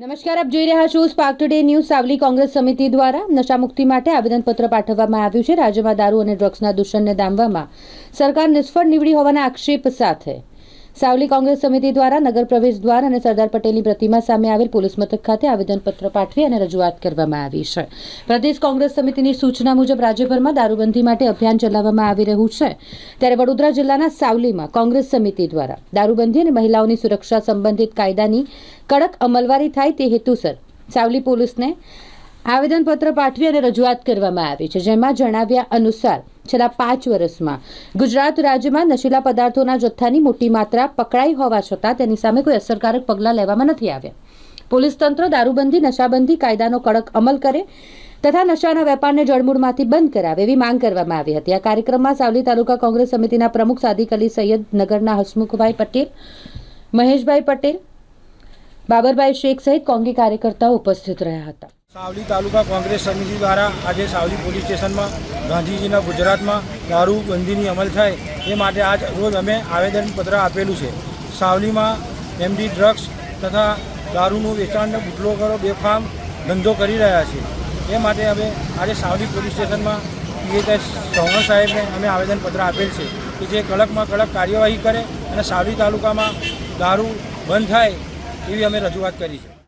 નમસ્કાર, આપ જોઈ રહ્યા છો spark today news Savli Congress સમિતિ દ્વારા નશામુક્તિ માટે આવેદનપત્ર પાઠવવામાં આવ્યું છે. રાજ્યમાં દારૂ અને ડ્રગ્સના દૂષણને દામવામાં સરકાર નિષ્ફળ નીવડી હોવાના આક્ષેપ સાથે સાવલી કોંગ્રેસ સમિતિ દ્વારા નગર પ્રવેશ દ્વાર અને સરદાર પટેલની પ્રતિમા સામે આવેલ પોલીસ મથક ખાતે આવેદનપત્ર પાઠવી અને રજૂઆત કરવામાં આવી છે. પ્રદેશ કોંગ્રેસ સમિતિની સૂચના મુજબ રાજ્યભરમાં દારૂબંધી માટે અભિયાન ચલાવવામાં આવી રહ્યું છે. ત્યારે વડોદરા જિલ્લાના સાવલીમાં કોંગ્રેસ સમિતિ દ્વારા દારૂબંધી અને મહિલાઓની સુરક્ષા સંબંધિત કાયદાની કડક અમલવારી થાય તે હેતુસર સાવલી પોલીસને આવેદનપત્ર પાઠવી અને રજૂઆત કરવામાં આવી છે, જેમાં જણાવ્યા અનુસાર છેલ્લા પાંચ વર્ષમાં ગુજરાત રાજ્યમાં નશીલા પદાર્થોના જથ્થાની મોટી માત્રા પકડાઈ હોવા છતાં તેની સામે કોઈ અસરકારક પગલાં લેવામાં નથી આવ્યા. પોલીસ તંત્ર દારૂબંધી, નશાબંધી કાયદાનો કડક અમલ કરે તથા નશાના વેપારને જળમૂળમાંથી બંધ કરાવે એવી માંગ કરવામાં આવી હતી. આ કાર્યક્રમમાં સાવલી તાલુકા કોંગ્રેસ સમિતિના પ્રમુખ સાદિક અલી, સૈયદ નગરના હસમુખભાઈ પટેલ, મહેશભાઈ પટેલ, બાબરભાઈ શેખ સહિત કોંગ્રેસ કાર્યકર્તાઓ ઉપસ્થિત રહ્યા હતા. સાવલી તાલુકા કોંગ્રેસ સમિતિ દ્વારા આજે સાવલી પોલીસ સ્ટેશનમાં, ગાંધીજીના ગુજરાતમાં દારૂ બંધીની અમલ થાય એ માટે આજ રોજ અમે આવેદનપત્ર આપેલું છે. સાવલીમાં એમડી ડ્રગ્સ તથા દારૂનું વેચાણનો બુટલો કરો બેફામ ધંધો કરી રહ્યા છે. એ માટે અમે આજે સાવલી પોલીસ સ્ટેશનમાં પીએચ ચૌહાણ સાહેબને અમે આવેદનપત્ર આપેલ છે કે જે કડકમાં કડક કાર્યવાહી કરે અને સાવલી તાલુકામાં દારૂ બંધ થાય એવી અમે રજૂઆત કરી છે.